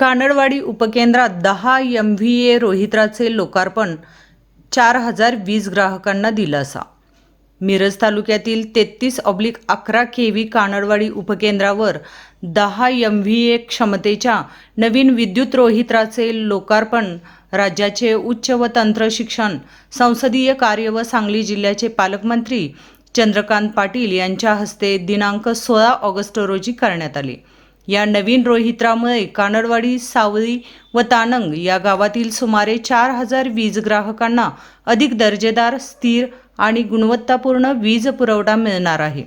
कानडवाडी उपकेंद्रात दहा M V A रोहित्राचे लोकार्पण चार हजार वीज ग्राहकांना दिलासा. मिरज तालुक्यातील तेहतीस ऑब्लिक अकरा के व्ही कानडवाडी उपकेंद्रावर दहा एम व्ही ए क्षमतेच्या नवीन विद्युत रोहित्राचे लोकार्पण राज्याचे उच्च व तंत्र शिक्षण संसदीय कार्य व सांगली जिल्ह्याचे पालकमंत्री चंद्रकांत पाटील यांच्या हस्ते दिनांक सोळा ऑगस्ट रोजी करण्यात आले. या नवीन रोहित्रामुळे कानडवाडी सावळी व तानंग या गावातील सुमारे चार हजार वीज ग्राहकांना अधिक दर्जेदार स्थिर आणि गुणवत्तापूर्ण वीज पुरवठा मिळणार आहे.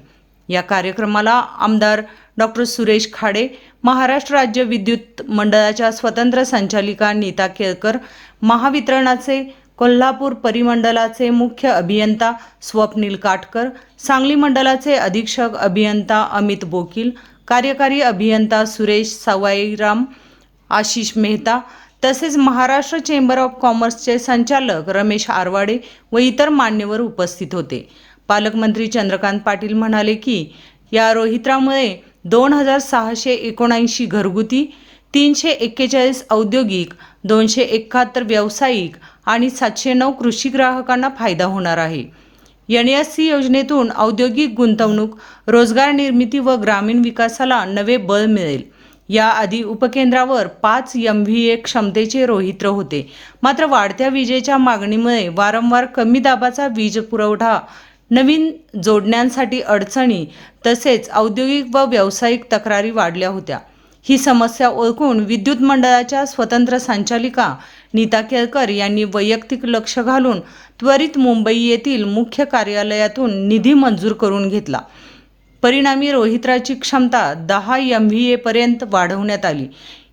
या कार्यक्रमाला आमदार डॉक्टर सुरेश खाडे महाराष्ट्र राज्य विद्युत मंडळाच्या स्वतंत्र संचालिका नीता केळकर महावितरणाचे कोल्हापूर परिमंडलाचे मुख्य अभियंता स्वप्नील काटकर सांगली मंडलाचे अधीक्षक अभियंता अमित बोकील कार्यकारी अभियंता सुरेश सवाईराम आशिष मेहता तसेच महाराष्ट्र चेंबर ऑफ कॉमर्सचे संचालक रमेश आरवाडे व इतर मान्यवर उपस्थित होते. पालकमंत्री चंद्रकांत पाटील म्हणाले की या रोहित्रामुळे दोन हजार सहाशे एकोणऐंशी घरगुती तीनशे एक्केचाळीस औद्योगिक दोनशे एकाहत्तर व्यावसायिक आणि सातशे नऊ कृषी ग्राहकांना फायदा होणार आहे. एन एस सी योजनेतून औद्योगिक गुंतवणूक रोजगार निर्मिती व ग्रामीण विकासाला नवे बळ मिळेल. याआधी उपकेंद्रावर पाच एम व्ही ए क्षमतेचे रोहित्र होते. मात्र वाढत्या विजेच्या मागणीमुळे वारंवार कमी दाबाचा वीज पुरवठा नवीन जोडण्यांसाठी अडचणी तसेच औद्योगिक व व्यावसायिक तक्रारी वाढल्या होत्या. ही समस्या ओळखून विद्युत मंडळाच्या स्वतंत्र संचालिका नीता केळकर यांनी वैयक्तिक लक्ष घालून त्वरित मुंबई येथील मुख्य कार्यालयातून निधी मंजूर करून घेतला. परिणामी रोहित्राची क्षमता दहा एम व्ही एपर्यंत वाढवण्यात आली.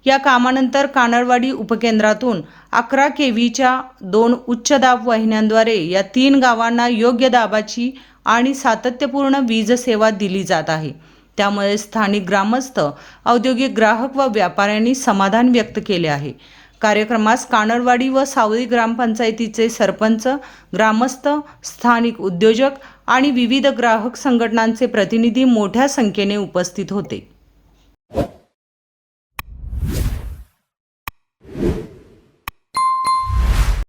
या कामानंतर कानडवाडी उपकेंद्रातून अकरा के व्हीच्या दोन उच्च दाब वाहिन्यांद्वारे या तीन गावांना योग्य दाबाची आणि सातत्यपूर्ण वीज सेवा दिली जात आहे. त्यामुळे स्थानिक ग्रामस्थ औद्योगिक ग्राहक व व्यापाऱ्यांनी समाधान व्यक्त केले आहे. कार्यक्रमास कानडवाडी व सावळी ग्रामपंचायतीचे सरपंच ग्रामस्थ स्थानिक उद्योजक आणि विविध ग्राहक संघटनांचे प्रतिनिधी मोठ्या संख्येने उपस्थित होते.